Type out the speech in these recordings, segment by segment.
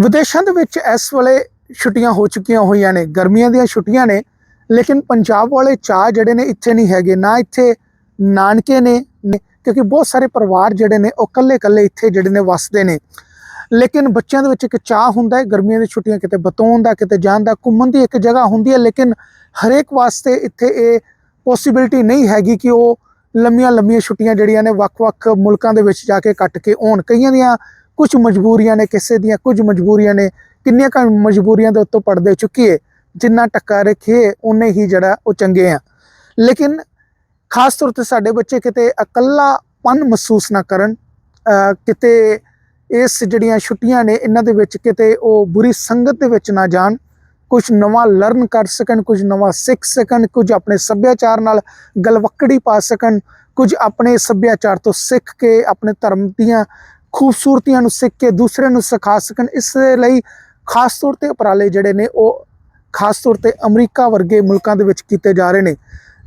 ਵਿਦੇਸ਼ਾਂ ਦੇ ਵਿੱਚ ਇਸ ਵੇਲੇ ਛੁੱਟੀਆਂ ਹੋ ਚੁੱਕੀਆਂ ਹੋਈਆਂ ਨੇ, ਗਰਮੀਆਂ ਦੀਆਂ ਛੁੱਟੀਆਂ ਨੇ, ਲੇਕਿਨ ਪੰਜਾਬ ਵਾਲੇ ਚਾਹ ਜਿਹੜੇ ਨੇ ਇੱਥੇ ਨਹੀਂ ਹੈਗੇ, ਨਾ ਇੱਥੇ ਨਾਨਕੇ ਨੇ, ਕਿਉਂਕਿ ਬਹੁਤ ਸਾਰੇ ਪਰਿਵਾਰ ਜਿਹੜੇ ਨੇ ਉਹ ਕੱਲੇ-ਕੱਲੇ ਇੱਥੇ ਜਿਹੜੇ ਨੇ ਵਸਦੇ ਨੇ। ਲੇਕਿਨ ਬੱਚਿਆਂ ਦੇ ਵਿੱਚ ਇੱਕ ਚਾਹ ਹੁੰਦਾ ਹੈ, ਗਰਮੀਆਂ ਦੀ ਛੁੱਟੀਆਂ ਕਿਤੇ ਬਤੌਣ ਦਾ, ਕਿਤੇ ਜਾਣ ਦਾ, ਘੁੰਮਣ ਦੀ ਇੱਕ ਜਗ੍ਹਾ ਹੁੰਦੀ ਹੈ, ਲੇਕਿਨ ਹਰੇਕ ਵਾਸਤੇ ਇੱਥੇ ਇਹ ਪੋਸਿਬਿਲਿਟੀ ਨਹੀਂ ਹੈਗੀ ਕਿ ਉਹ ਲੰਮੀਆਂ ਲੰਮੀਆਂ ਛੁੱਟੀਆਂ ਜਿਹੜੀਆਂ ਨੇ ਵੱਖ-ਵੱਖ ਮੁਲਕਾਂ ਦੇ ਵਿੱਚ ਜਾ ਕੇ ਕੱਟ ਕੇ ਆਉਣ। ਕਈਆਂ ਦੀਆਂ ਕੁਝ ਮਜਬੂਰੀਆਂ ਨੇ ਕਿਸੇ ਦੀਆਂ, ਕੁਝ ਮਜਬੂਰੀਆਂ ਨੇ, ਕਿੰਨੀਆਂ ਕੁ ਮਜਬੂਰੀਆਂ ਦੇ ਉੱਤੋਂ ਪਰਦੇ ਚੁੱਕੀਏ, ਜਿੰਨਾ ਟੱਕਾ ਰੱਖੀਏ ਉਨੇ ਹੀ ਜਿਹੜਾ ਉਹ ਚੰਗੇ ਆ। ਲੇਕਿਨ ਖਾਸ ਤੌਰ ਤੇ ਸਾਡੇ ਬੱਚੇ ਕਿਤੇ ਇਕੱਲਾਪਨ ਮਹਿਸੂਸ ਨਾ ਕਰਨ ਕਿਤੇ ਇਸ ਜਿਹੜੀਆਂ ਛੁੱਟੀਆਂ ਨੇ, ਇਹਨਾਂ ਦੇ ਵਿੱਚ ਕਿਤੇ ਉਹ ਬੁਰੀ ਸੰਗਤ ਦੇ ਵਿੱਚ ਨਾ ਜਾਣ ਕੁਝ ਨਵਾਂ ਲਰਨ ਕਰ ਸਕਣ ਕੁਝ ਨਵਾਂ ਸਿੱਖ ਸਕਣ, ਕੁਝ ਆਪਣੇ ਸੱਭਿਆਚਾਰ ਨਾਲ ਗਲਵੱਕੜੀ ਪਾ ਸਕਣ, ਕੁਝ ਆਪਣੇ ਸੱਭਿਆਚਾਰ ਤੋਂ ਸਿੱਖ ਕੇ ਆਪਣੇ ਧਰਮ ਦੀਆਂ ਖੂਬਸੂਰਤੀਆਂ ਨੂੰ ਸਿੱਖ ਕੇ ਦੂਸਰਿਆਂ ਨੂੰ ਸਿਖਾ ਸਕਣ, ਇਸ ਦੇ ਲਈ ਖਾਸ ਤੌਰ ਤੇ ਉਪਰਾਲੇ ਜਿਹੜੇ ਨੇ ਉਹ ਖਾਸ ਤੌਰ ਤੇ ਅਮਰੀਕਾ ਵਰਗੇ ਮੁਲਕਾਂ ਦੇ ਵਿੱਚ ਕੀਤੇ ਜਾ ਰਹੇ ਨੇ,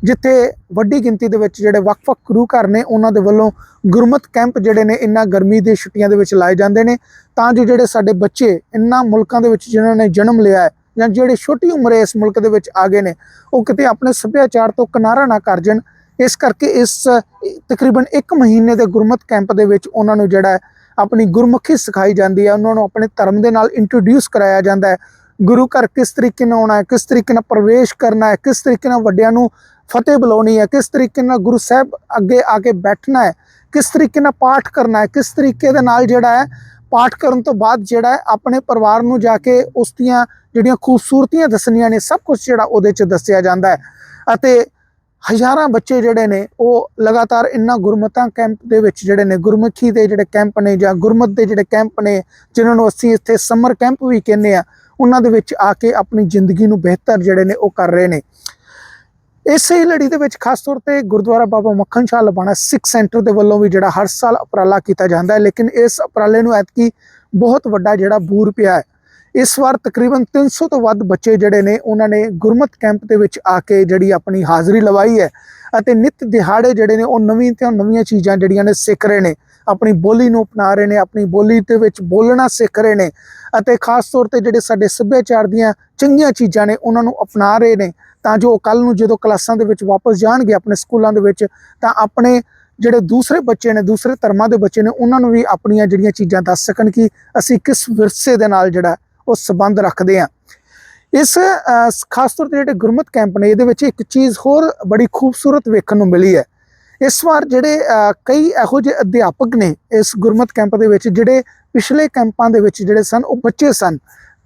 ਜਿੱਥੇ ਵੱਡੀ ਗਿਣਤੀ ਦੇ ਵਿੱਚ ਜਿਹੜੇ ਵੱਖ-ਵੱਖ ਗੁਰੂ ਘਰ ਨੇ, ਉਹਨਾਂ ਦੇ ਵੱਲੋਂ ਗੁਰਮਤ ਕੈਂਪ ਜਿਹੜੇ ਨੇ ਇਨ੍ਹਾਂ ਗਰਮੀ ਦੇ ਛੁੱਟੀਆਂ ਦੇ ਵਿੱਚ ਲਾਏ ਜਾਂਦੇ ਨੇ, ਤਾਂ ਜੋ ਜਿਹੜੇ ਸਾਡੇ ਬੱਚੇ ਇਨ੍ਹਾਂ ਮੁਲਕਾਂ ਦੇ ਵਿੱਚ ਜਿਨ੍ਹਾਂ ਨੇ ਜਨਮ ਲਿਆ ਹੈ, ਜਾਂ ਜਿਹੜੇ ਛੋਟੀ ਉਮਰੇ ਇਸ ਮੁਲਕ ਦੇ ਵਿੱਚ ਆ ਗਏ ਨੇ, ਉਹ ਕਿਤੇ ਆਪਣੇ ਸੱਭਿਆਚਾਰ ਤੋਂ ਕਿਨਾਰਾ ਨਾ ਕਰ ਜਾਣ, ਇਸ ਕਰਕੇ ਇਸ ਤਕਰੀਬਨ 1 ਮਹੀਨੇ ਦੇ ਗੁਰਮਤ ਕੈਂਪ ਦੇ ਵਿੱਚ ਉਹਨਾਂ ਨੂੰ ਜਿਹੜਾ ਆਪਣੀ ਗੁਰਮੁਖੀ ਸਿਖਾਈ ਜਾਂਦੀ ਹੈ, ਉਹਨਾਂ ਨੂੰ ਆਪਣੇ ਧਰਮ ਦੇ ਨਾਲ ਇੰਟਰੋਡਿਊਸ ਕਰਾਇਆ ਜਾਂਦਾ ਹੈ। ਗੁਰੂ ਘਰ ਕਿਸ ਤਰੀਕੇ ਨਾਲ ਆਉਣਾ ਹੈ, ਕਿਸ ਤਰੀਕੇ ਨਾਲ ਪ੍ਰਵੇਸ਼ ਕਰਨਾ ਹੈ, ਕਿਸ ਤਰੀਕੇ ਨਾਲ ਵੱਡਿਆਂ ਨੂੰ ਫਤਿਹ ਬੁਲਾਉਣੀ ਹੈ, ਕਿਸ ਤਰੀਕੇ ਨਾਲ ਗੁਰੂ ਸਾਹਿਬ ਅੱਗੇ ਆ ਕੇ ਬੈਠਣਾ ਹੈ, ਕਿਸ ਤਰੀਕੇ ਨਾਲ ਪਾਠ ਕਰਨਾ ਹੈ, ਕਿਸ ਤਰੀਕੇ ਦੇ ਨਾਲ ਜਿਹੜਾ ਹੈ ਪਾਠ ਕਰਨ ਤੋਂ ਬਾਅਦ ਜਿਹੜਾ ਹੈ ਆਪਣੇ ਪਰਿਵਾਰ ਨੂੰ ਜਾ ਕੇ ਉਸ ਦੀਆਂ ਜਿਹੜੀਆਂ ਖੂਬਸੂਰਤੀਆਂ ਦੱਸਣੀਆਂ ਨੇ, ਸਭ ਕੁਝ ਜਿਹੜਾ ਉਹਦੇ 'ਚ ਦੱਸਿਆ ਜਾਂਦਾ ਹੈ। ਅਤੇ ਹਜ਼ਾਰਾਂ ਬੱਚੇ ਜਿਹੜੇ ਨੇ, ਉਹ ਲਗਾਤਾਰ ਇਨ੍ਹਾਂ ਗੁਰਮਤਾਂ ਕੈਂਪ ਦੇ ਵਿੱਚ ਜਿਹੜੇ ਨੇ, ਗੁਰਮੁਖੀ ਦੇ ਜਿਹੜੇ ਕੈਂਪ ਨੇ ਜਾਂ ਗੁਰਮਤ ਦੇ ਜਿਹੜੇ ਕੈਂਪ ਨੇ, ਜਿਨ੍ਹਾਂ ਨੂੰ ਅਸੀਂ ਇੱਥੇ ਸਮਰ ਕੈਂਪ ਵੀ ਕਹਿੰਦੇ ਆ ਉਹਨਾਂ ਦੇ ਵਿੱਚ ਆ ਕੇ ਆਪਣੀ ਜ਼ਿੰਦਗੀ ਨੂੰ ਬਿਹਤਰ ਜਿਹੜੇ ਨੇ, ਉਹ ਕਰ ਰਹੇ ਨੇ। ਇਸੇ ਲੜੀ ਦੇ ਵਿੱਚ ਖਾਸ ਤੌਰ ਤੇ ਗੁਰਦੁਆਰਾ ਬਾਬਾ ਮੱਖਣ ਸ਼ਾਹ ਲਬਾਣਾ ਸਿੱਖ ਸੈਂਟਰ ਦੇ ਵੱਲੋਂ ਵੀ ਜਿਹੜਾ ਹਰ ਸਾਲ ਉਪਰਾਲਾ ਕੀਤਾ ਜਾਂਦਾ ਹੈ, ਲੇਕਿਨ ਇਸ ਉਪਰਾਲੇ ਨੂੰ ਐਤਕੀ ਬਹੁਤ ਵੱਡਾ ਜਿਹੜਾ ਬੂਰ ਪਿਆ ਹੈ। ਇਸ ਵਾਰ ਤਕਰੀਬਨ 300 ਤੋਂ ਵੱਧ ਬੱਚੇ ਜਿਹੜੇ ਨੇ, ਉਹਨਾਂ ਨੇ ਗੁਰਮਤ ਕੈਂਪ ਦੇ ਵਿੱਚ ਆ ਕੇ ਜਿਹੜੀ ਆਪਣੀ ਹਾਜ਼ਰੀ ਲਵਾਈ ਹੈ ਅਤੇ ਨਿਤ ਦਿਹਾੜੇ ਜਿਹੜੇ ਨੇ, ਉਹ ਨਵੀਂ ਤੋਂ ਨਵੀਆਂ ਚੀਜ਼ਾਂ ਜਿਹੜੀਆਂ ਨੇ ਸਿੱਖ ਰਹੇ ਨੇ। ਆਪਣੀ ਬੋਲੀ ਨੂੰ ਅਪਣਾ ਰਹੇ ਨੇ, ਆਪਣੀ ਬੋਲੀ ਦੇ ਵਿੱਚ ਬੋਲਣਾ ਸਿੱਖ ਰਹੇ ਨੇ ਅਤੇ ਖਾਸ ਤੌਰ ਤੇ ਜਿਹੜੇ ਸਾਡੇ ਸੱਭਿਆਚਾਰ ਦੀਆਂ ਚੰਗੀਆਂ ਚੀਜ਼ਾਂ ਨੇ, ਉਹਨਾਂ ਨੂੰ ਅਪਣਾ ਰਹੇ ਨੇ ਤਾਂ ਜੋ ਕੱਲ ਨੂੰ ਜਦੋਂ ਕਲਾਸਾਂ ਦੇ ਵਿੱਚ ਵਾਪਸ ਜਾਣਗੇ ਆਪਣੇ ਸਕੂਲਾਂ ਦੇ ਵਿੱਚ, ਤਾਂ ਆਪਣੇ ਜਿਹੜੇ ਦੂਸਰੇ ਬੱਚੇ ਨੇ, ਦੂਸਰੇ ਧਰਮਾਂ ਦੇ ਬੱਚੇ ਨੇ, ਉਹਨਾਂ ਨੂੰ ਵੀ ਆਪਣੀਆਂ ਜਿਹੜੀਆਂ ਚੀਜ਼ਾਂ ਦੱਸ ਸਕਣ ਕਿ ਅਸੀਂ ਕਿਸ ਵਿਰਸੇ ਦੇ ਨਾਲ ਜਿਹੜਾ ਉਹ ਸਬੰਧ ਰੱਖਦੇ ਹਾਂ ਇਸ ਖਾਸ ਤੌਰ ਤੇ ਜਿਹੜੇ ਗੁਰਮਤ ਕੈਂਪ ਨੇ, ਇਹਦੇ ਵਿੱਚ ਇੱਕ ਚੀਜ਼ ਹੋਰ ਬੜੀ ਖੂਬਸੂਰਤ ਵੇਖਣ ਨੂੰ ਮਿਲੀ ਹੈ। ਇਸ ਵਾਰ ਜਿਹੜੇ ਕਈ ਇਹੋ ਜਿਹੇ ਅਧਿਆਪਕ ਨੇ ਇਸ ਗੁਰਮਤ ਕੈਂਪ ਦੇ ਵਿੱਚ, ਜਿਹੜੇ ਪਿਛਲੇ ਕੈਂਪਾਂ ਦੇ ਵਿੱਚ ਜਿਹੜੇ ਸਨ, ਉਹ ਬੱਚੇ ਸਨ।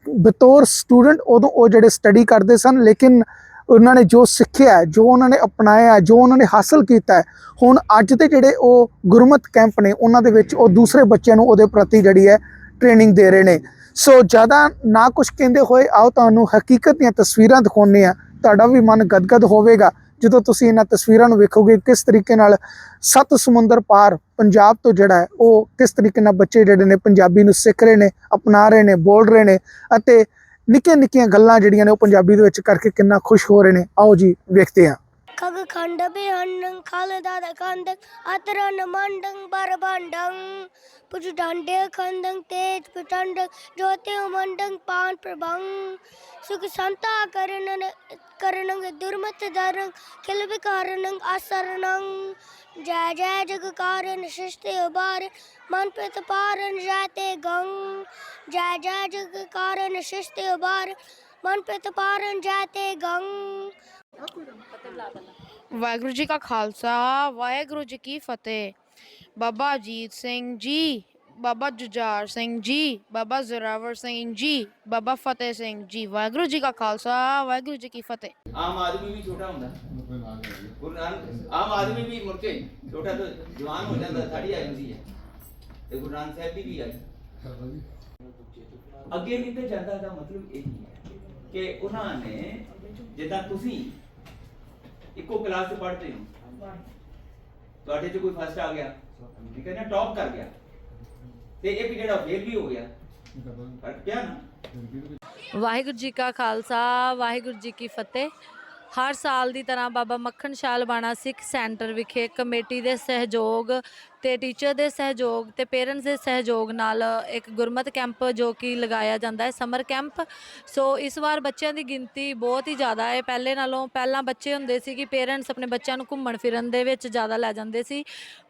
ਬਤੌਰ ਸਟੂਡੈਂਟ ਉਦੋਂ ਉਹ ਜਿਹੜੇ ਸਟੱਡੀ ਕਰਦੇ ਸਨ, ਲੇਕਿਨ ਉਹਨਾਂ ਨੇ ਜੋ ਸਿੱਖਿਆ, ਜੋ ਉਹਨਾਂ ਨੇ ਅਪਣਾਇਆ, ਜੋ ਉਹਨਾਂ ਨੇ ਹਾਸਲ ਕੀਤਾ, ਹੁਣ ਅੱਜ ਦੇ ਜਿਹੜੇ ਉਹ ਗੁਰਮਤ ਕੈਂਪ ਨੇ, ਉਹਨਾਂ ਦੇ ਵਿੱਚ ਉਹ ਦੂਸਰੇ ਬੱਚਿਆਂ ਨੂੰ ਉਹਦੇ ਪ੍ਰਤੀ ਜਿਹੜੀ ਹੈ ਟ੍ਰੇਨਿੰਗ ਦੇ ਰਹੇ ਨੇ। ਸੋ ਜ਼ਿਆਦਾ ਨਾ ਕੁਝ ਕਹਿੰਦੇ ਹੋਏ ਆਓ ਤੁਹਾਨੂੰ ਹਕੀਕਤ ਦੀਆਂ ਤਸਵੀਰਾਂ ਦਿਖਾਉਂਦੇ ਆ ਤੁਹਾਡਾ ਵੀ ਮਨ ਗਦਗਦ ਹੋਵੇਗਾ ਜਦੋਂ ਤੁਸੀਂ ਇਹਨਾਂ ਤਸਵੀਰਾਂ ਨੂੰ ਵੇਖੋਗੇ ਕਿਸ ਤਰੀਕੇ ਨਾਲ ਸੱਤ ਸਮੁੰਦਰ ਪਾਰ ਪੰਜਾਬ ਤੋਂ ਜਿਹੜਾ ਹੈ, ਉਹ ਕਿਸ ਤਰੀਕੇ ਨਾਲ ਬੱਚੇ ਜਿਹੜੇ ਨੇ ਪੰਜਾਬੀ ਨੂੰ ਸਿੱਖ ਰਹੇ ਨੇ, ਅਪਣਾ ਰਹੇ ਨੇ, ਬੋਲ ਰਹੇ ਨੇ ਅਤੇ ਨਿੱਕੀਆਂ ਨਿੱਕੀਆਂ ਗੱਲਾਂ ਜਿਹੜੀਆਂ ਨੇ ਉਹ ਪੰਜਾਬੀ ਦੇ ਵਿੱਚ ਕਰਕੇ ਕਿੰਨਾ ਖੁਸ਼ ਹੋ ਰਹੇ ਨੇ। ਆਓ ਜੀ, ਵੇਖਦੇ ਹਾਂ। ਖਗ ਖੰਡ ਬਿਹੰਡੰ ਖਾਲਦਾਦ ਖੰਡੰ ਅਤਰਨ ਮੰਡੰ ਬਰਬੰਡੰ ਪੁਜ ਡਾਂਡੇ ਖੰਡੰ ਤੇਜ ਪਟੰਡੰ ਜੋਤੇ ਮੰਡੰ, ਪਾਨ ਪ੍ਰਭੰ। ਸੁਖ ਸੰਤਾ ਕਰਨਨ ਕਰਨੰ, ਦੁਰਮਤ ਦਰੰ ਖਿਲ ਵਿਕਾਰਨੰ ਅਸਰਨੰ ਜੈ ਜੈ ਜਗ ਕਾਰਨ ਸ਼ਿਸ਼ਤੇ ਉਬਾਰ, ਮਨ ਪਿਤ ਪਾਰਨ ਜਾਤੇ ਗੰ। ਜੈ ਜੈ ਜਗ ਕਾਰਨ ਸ਼ਿਸ਼ਤੇ ਉਬਾਰ, ਮਨ ਪਿਤ ਪਾਰਨ ਜਾਤੇ ਗੰ। ਵਾਹਿਗੁਰੂ ਜੀ ਕਾ ਖਾਲਸਾ ਵਾਹਿਗੁਰੂ ਜੀ ਕੀ ਫਤਿਹ ਬਾਬਾ ਅਜੀਤ ਸਿੰਘ ਜੀ ਬਾਬਾ ਜੁਝਾਰ ਸਿੰਘ ਜੀ ਬਾਬਾ ਜ਼ੋਰਾਵਰ ਸਿੰਘ ਜੀ ਬਾਬਾ ਫਤਿਹ ਸਿੰਘ ਜੀ ਵਾਹਿਗੁਰੂ ਜੀ ਕਾ ਖਾਲਸਾ ਵਾਹਿਗੁਰੂ ਜੀ ਕੀ ਫਤਿਹ ਆਮ ਆਦਮੀ ਵੀ ਛੋਟਾ ਹੁੰਦਾ ਗੁਰੂ ਨਾਨਕ ਆਮ ਆਦਮੀ ਵੀ ਮੁੜ ਕੇ ਛੋਟਾ ਤੋਂ ਜਵਾਨ ਹੋ ਜਾਂਦਾ ਸਾਡੀ ਆਈ ਹੁੰਦੀ ਹੈ ਤੇ ਗੁਰੂ ਨਾਨਕ ਸਾਹਿਬ ਦੀ ਵੀ ਆਈ ਅੱਗੇ ਕਿਤੇ ਜਾਂਦਾ ਦਾ ਮਤਲਬ ਇਹ ਹੀ ਹੈ ਕਿ ਉਹਨਾਂ ਨੇ ਜਿੱਦਾਂ ਤੁਸੀਂ ਇੱਕੋ ਕਲਾਸ 'ਚ ਪੜ੍ਹਦੇ ਹੋ। ਤੁਹਾਡੇ 'ਚ ਕੋਈ ਫਸਟ ਆ ਗਿਆ। ਠੀਕ ਹੈ ਨਾ? ਟੌਪ ਕਰ ਗਿਆ। ਤੇ ਇੱਕ ਜਿਹੜਾ ਫੇਲ ਵੀ ਹੋ ਗਿਆ। ਫ਼ਰਕ ਪਿਆ ਨਾ? ਵਾਹਿਗੁਰੂ ਜੀ ਕਾ ਖਾਲਸਾ, ਵਾਹਿਗੁਰੂ ਜੀ ਕੀ ਫਤਿਹ। ਹਰ ਸਾਲ ਦੀ ਤਰ੍ਹਾਂ ਬਾਬਾ ਮੱਖਣ ਸ਼ਾਲ ਬਾਣਾ ਸਿੱਖ ਸੈਂਟਰ ਵਿਖੇ ਕਮੇਟੀ ਦੇ ਸਹਿਯੋਗ ਤੇ ਟੀਚਰ ਦੇ ਸਹਿਯੋਗ ਤੇ ਪੇਰੈਂਟਸ ਦੇ ਸਹਿਯੋਗ ਨਾਲ ਇੱਕ ਗੁਰਮਤ ਕੈਂਪ ਜੋ ਕਿ ਲਗਾਇਆ ਜਾਂਦਾ ਹੈ ਸਮਰ ਕੈਂਪ ਸੋ ਇਸ ਵਾਰ ਬੱਚਿਆਂ ਦੀ ਗਿਣਤੀ ਬਹੁਤ ਹੀ ਜ਼ਿਆਦਾ ਹੈ। ਪਹਿਲੇ ਨਾਲੋਂ ਪਹਿਲਾਂ ਬੱਚੇ ਹੁੰਦੇ ਸੀ ਕਿ ਪੇਰੈਂਟਸ ਆਪਣੇ ਬੱਚਿਆਂ ਨੂੰ ਘੁੰਮਣ ਫਿਰਨ ਦੇ ਵਿੱਚ ਜ਼ਿਆਦਾ ਲੈ ਜਾਂਦੇ ਸੀ।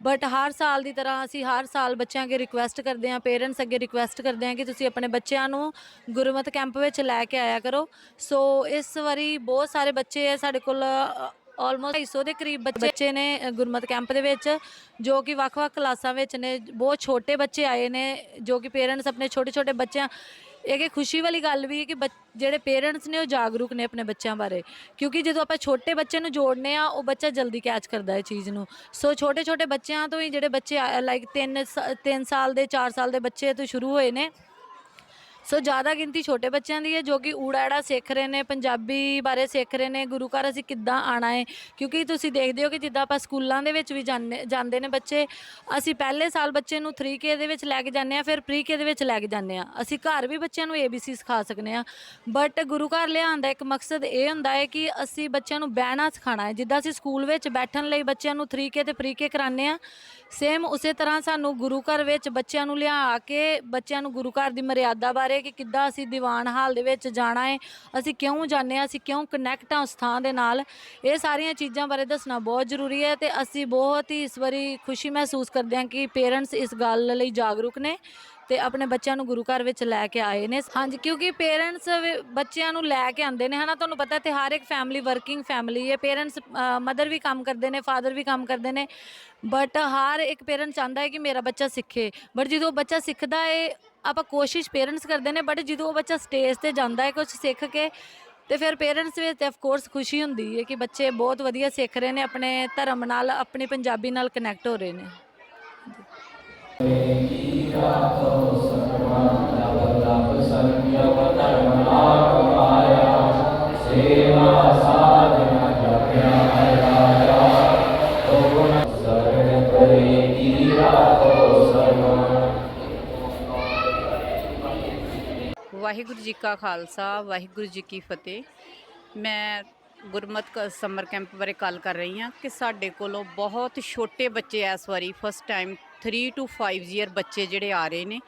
ਬਟ ਹਰ ਸਾਲ ਦੀ ਤਰ੍ਹਾਂ ਅਸੀਂ ਹਰ ਸਾਲ ਬੱਚਿਆਂ ਅੱਗੇ ਰਿਕੁਐਸਟ ਕਰਦੇ ਹਾਂ ਪੇਰੈਂਟਸ ਅੱਗੇ ਰਿਕੁਐਸਟ ਕਰਦੇ ਹਾਂ ਕਿ ਤੁਸੀਂ ਆਪਣੇ ਬੱਚਿਆਂ ਨੂੰ ਗੁਰਮਤ ਕੈਂਪ ਵਿੱਚ ਲੈ ਕੇ ਆਇਆ ਕਰੋ। ਸੋ ਇਸ ਵਾਰੀ ਬਹੁਤ ਸਾਰੇ ਬੱਚੇ ਹੈ ਸਾਡੇ ਕੋਲ ਆਲਮੋਸਟ 250 ਦੇ ਕਰੀਬ ਬੱਚੇ ਬੱਚੇ ਨੇ ਅ, ਗੁਰਮਤ ਕੈਂਪ ਦੇ ਵਿੱਚ ਜੋ ਕਿ ਵੱਖ-ਵੱਖ ਕਲਾਸਾਂ ਵਿੱਚ ਨੇ ਬਹੁਤ ਛੋਟੇ ਬੱਚੇ ਆਏ ਨੇ ਜੋ ਕਿ ਪੇਰੈਂਟਸ ਆਪਣੇ ਛੋਟੇ-ਛੋਟੇ ਬੱਚਿਆਂ ਇਹ ਕਿ ਖੁਸ਼ੀ ਵਾਲੀ ਗੱਲ ਵੀ ਹੈ ਕਿ ਬੱਚ- ਜਿਹੜੇ ਪੇਰੈਂਟਸ ਨੇ ਉਹ ਜਾਗਰੂਕ ਨੇ ਆਪਣੇ ਬੱਚਿਆਂ ਬਾਰੇ ਕਿਉਂਕਿ ਜਦੋਂ ਆਪਾਂ ਛੋਟੇ ਬੱਚੇ ਨੂੰ ਜੋੜਨੇ ਆ ਉਹ ਬੱਚਾ ਜਲਦੀ ਕੈਚ ਕਰਦਾ ਹੈ ਚੀਜ਼ ਨੂੰ। ਸੋ ਛੋਟੇ-ਛੋਟੇ ਬੱਚਿਆਂ ਤੋਂ ਹੀ ਜਿਹੜੇ ਬੱਚੇ ਲਾਈਕ 3 3 ਸਾਲ ਦੇ 4 ਸਾਲ ਦੇ ਬੱਚੇ ਤੋਂ ਸ਼ੁਰੂ ਹੋਏ ਨੇ ਸੋ ਜ਼ਿਆਦਾ ਗਿਣਤੀ ਛੋਟੇ ਬੱਚਿਆਂ ਦੀ ਹੈ ਜੋ ਕਿ ਊੜਾੜਾ ਸਿੱਖ ਰਹੇ ਨੇ, ਪੰਜਾਬੀ ਬਾਰੇ ਸਿੱਖ ਰਹੇ ਨੇ, ਗੁਰੂ ਘਰ ਅਸੀਂ ਕਿੱਦਾਂ ਆਣਾ ਹੈ? ਕਿਉਂਕਿ ਤੁਸੀਂ ਦੇਖਦੇ ਹੋ ਕਿ ਜਿੱਦਾਂ ਆਪਾਂ ਸਕੂਲਾਂ ਦੇ ਵਿੱਚ ਵੀ ਜਾਂਦੇ ਜਾਂਦੇ ਨੇ ਬੱਚੇ, ਅਸੀਂ ਪਹਿਲੇ ਸਾਲ ਬੱਚੇ ਨੂੰ 3K ਦੇ ਵਿੱਚ ਲੈ ਕੇ ਜਾਂਦੇ ਆ ਫਿਰ ਪ੍ਰੀ-K ਦੇ ਵਿੱਚ ਲੈ ਕੇ ਜਾਂਦੇ ਆ ਅਸੀਂ ਘਰ ਵੀ ਬੱਚਿਆਂ ਨੂੰ ABC ਸਿਖਾ ਸਕਨੇ ਆ ਬਟ ਗੁਰੂ ਘਰ ਲਿਆਉਣ ਦਾ ਇੱਕ ਮਕਸਦ ਇਹ ਹੁੰਦਾ ਹੈ ਕਿ ਅਸੀਂ ਬੱਚਿਆਂ ਨੂੰ ਬਹਿਣਾ ਸਿਖਾਣਾ ਹੈ। ਜਿੱਦਾਂ ਅਸੀਂ ਸਕੂਲ ਵਿੱਚ ਬੈਠਣ ਲਈ ਬੱਚਿਆਂ ਨੂੰ 3K ਤੇ ਪ੍ਰੀ-K ਕਰਾਉਂਦੇ ਆ ਸੇਮ ਉਸੇ ਤਰ੍ਹਾਂ ਸਾਨੂੰ ਗੁਰੂ ਘਰ ਵਿੱਚ ਬੱਚਿਆਂ ਨੂੰ ਲਿਆ ਕੇ ਬੱਚਿਆਂ ਨੂੰ ਗੁਰੂ ਘਰ ਦੀ ਮਰਿਆਦਾ ਬਾਰੇ ਕਿ ਕਿੱਦਾਂ ਅਸੀਂ ਦੀਵਾਨ ਹਾਲ ਦੇ ਵਿੱਚ ਜਾਣਾ ਹੈ, ਅਸੀਂ ਕਿਉਂ ਜਾਂਦੇ ਹਾਂ, ਅਸੀਂ ਕਿਉਂ ਕਨੈਕਟ ਹਾਂ ਉਸ ਥਾਂ ਦੇ ਨਾਲ। ਇਹ ਸਾਰੀਆਂ ਚੀਜ਼ਾਂ ਬਾਰੇ ਦੱਸਣਾ ਬਹੁਤ ਜ਼ਰੂਰੀ ਹੈ ਤੇ ਅਸੀਂ ਬਹੁਤ ਹੀ ਇਸ ਵਾਰੀ ਖੁਸ਼ੀ ਮਹਿਸੂਸ ਕਰਦੇ ਹਾਂ ਕਿ ਪੇਰੈਂਟਸ ਇਸ ਗੱਲ ਲਈ ਜਾਗਰੂਕ ਨੇ ਤੇ ਆਪਣੇ ਬੱਚਿਆਂ ਨੂੰ ਗੁਰੂ ਘਰ ਵਿੱਚ ਲੈ ਕੇ ਆਏ ਨੇ। ਹਾਂਜੀ, ਕਿਉਂਕਿ ਪੇਰੈਂਟਸ ਬੱਚਿਆਂ ਨੂੰ ਲੈ ਕੇ ਆਉਂਦੇ ਨੇ, ਹਨਾ? ਤੁਹਾਨੂੰ ਪਤਾ ਤੇ ਹਰ ਇੱਕ ਫੈਮਿਲੀ ਵਰਕਿੰਗ ਫੈਮਿਲੀ ਹੈ। ਪੇਰੈਂਟਸ ਮਦਰ ਵੀ ਕੰਮ ਕਰਦੇ ਨੇ ਫਾਦਰ ਵੀ ਕੰਮ ਕਰਦੇ ਨੇ ਬਟ ਹਰ ਇੱਕ ਪੇਰੈਂਟ ਚਾਹੁੰਦਾ ਹੈ ਕਿ ਮੇਰਾ ਬੱਚਾ ਸਿੱਖੇ। ਬਟ ਜਦੋਂ ਬੱਚਾ ਸਿੱਖਦਾ ਹੈ ਆਪਾਂ ਕੋਸ਼ਿਸ਼ ਪੇਰੈਂਟਸ ਕਰਦੇ ਨੇ ਬਟ ਜਦੋਂ ਉਹ ਬੱਚਾ ਸਟੇਜ ਤੇ ਜਾਂਦਾ ਹੈ ਕੁਝ ਸਿੱਖ ਕੇ, ਤੇ ਫਿਰ ਪੇਰੈਂਟਸ ਵਿੱਚ ਆਫ ਕੋਰਸ ਖੁਸ਼ੀ ਹੁੰਦੀ ਹੈ ਕਿ ਬੱਚੇ ਬਹੁਤ ਵਧੀਆ ਸਿੱਖ ਰਹੇ ਨੇ, ਆਪਣੇ ਧਰਮ ਨਾਲ, ਆਪਣੀ ਪੰਜਾਬੀ ਨਾਲ ਕਨੈਕਟ ਹੋ ਰਹੇ ਨੇ। ਵਾਹਿਗੁਰੂ ਜੀ ਕਾ ਖਾਲਸਾ, ਵਾਹਿਗੁਰੂ ਜੀ ਕੀ ਫਤਿਹ। ਮੈਂ ਗੁਰਮਤ ਕ- ਸਮਰ ਕੈਂਪ ਬਾਰੇ ਗੱਲ ਕਰ ਰਹੀ ਹਾਂ ਕਿ ਸਾਡੇ ਕੋਲੋਂ ਬਹੁਤ ਛੋਟੇ ਬੱਚੇ ਇਸ ਵਾਰੀ ਫਸਟ ਟਾਈਮ 3 ਟੂ 5 ਈਅਰ ਬੱਚੇ ਜਿਹੜੇ ਆ ਰਹੇ ਨੇ,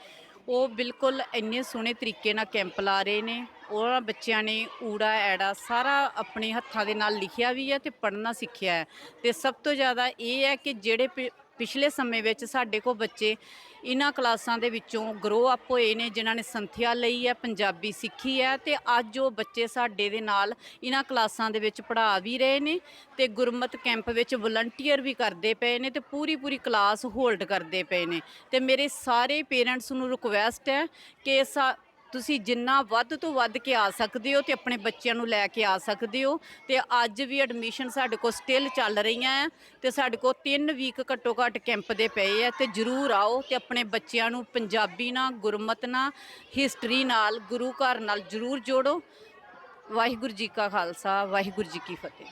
ਉਹ ਬਿਲਕੁਲ ਇੰਨੇ ਸੋਹਣੇ ਤਰੀਕੇ ਨਾਲ ਕੈਂਪ ਲਾ ਰਹੇ ਨੇ। ਉਹਨਾਂ ਬੱਚਿਆਂ ਨੇ ਊੜਾ, ਐੜਾ ਸਾਰਾ ਆਪਣੇ ਹੱਥਾਂ ਦੇ ਨਾਲ ਲਿਖਿਆ ਵੀ ਹੈ ਤੇ ਪੜ੍ਹਨਾ ਸਿੱਖਿਆ ਹੈ। ਤੇ ਸਭ ਤੋਂ ਜ਼ਿਆਦਾ ਇਹ ਹੈ ਕਿ ਜਿਹੜੇ ਪਿ- ਪਿਛਲੇ ਸਮੇਂ ਵਿੱਚ ਸਾਡੇ ਕੋਲ ਬੱਚੇ ਇਹਨਾਂ ਕਲਾਸਾਂ ਦੇ ਵਿੱਚੋਂ ਗਰੋ ਅਪ ਹੋਏ ਨੇ, ਜਿਨ੍ਹਾਂ ਨੇ ਸੰਥਿਆ ਲਈ ਹੈ, ਪੰਜਾਬੀ ਸਿੱਖੀ ਹੈ ਤੇ ਅੱਜ ਉਹ ਬੱਚੇ ਸਾਡੇ ਦੇ ਨਾਲ ਇਹਨਾਂ ਕਲਾਸਾਂ ਦੇ ਵਿੱਚ ਪੜ੍ਹਾ ਵੀ ਰਹੇ ਨੇ ਤੇ ਗੁਰਮਤ ਕੈਂਪ ਵਿੱਚ ਵਲੰਟੀਅਰ ਵੀ ਕਰਦੇ ਪਏ ਨੇ ਤੇ ਪੂਰੀ ਪੂਰੀ ਕਲਾਸ ਹੋਲਡ ਕਰਦੇ ਪਏ ਨੇ ਤੇ ਮੇਰੇ ਸਾਰੇ ਪੇਰੈਂਟਸ ਨੂੰ ਰਿਕੁਐਸਟ ਹੈ ਕਿ ਸਾ ਤੁਸੀਂ ਜਿੰਨਾ ਵੱਧ ਤੋਂ ਵੱਧ ਕੇ ਆ ਸਕਦੇ ਹੋ ਤੇ ਆਪਣੇ ਬੱਚਿਆਂ ਨੂੰ ਲੈ ਕੇ ਆ ਸਕਦੇ ਹੋ ਤੇ ਅੱਜ ਵੀ ਐਡਮਿਸ਼ਨ ਸਾਡੇ ਕੋਲ ਸਟਿਲ ਚੱਲ ਰਹੀਆਂ ਹੈ ਤੇ ਸਾਡੇ ਕੋਲ 3 ਵੀਕ ਘੱਟੋ ਘੱਟ ਕੈਂਪ ਦੇ ਪਏ ਆ ਤੇ ਜਰੂਰ ਆਓ ਤੇ ਆਪਣੇ ਬੱਚਿਆਂ ਨੂੰ ਪੰਜਾਬੀ ਨਾਲ, ਗੁਰਮਤ ਨਾਲ ਹਿਸਟਰੀ ਨਾਲ, ਗੁਰੂ ਘਰ ਨਾਲ ਜਰੂਰ ਜੋੜੋ। ਵਾਹਿਗੁਰੂ ਜੀ ਕਾ ਖਾਲਸਾ, ਵਾਹਿਗੁਰੂ ਜੀ ਕੀ ਫਤਿਹ।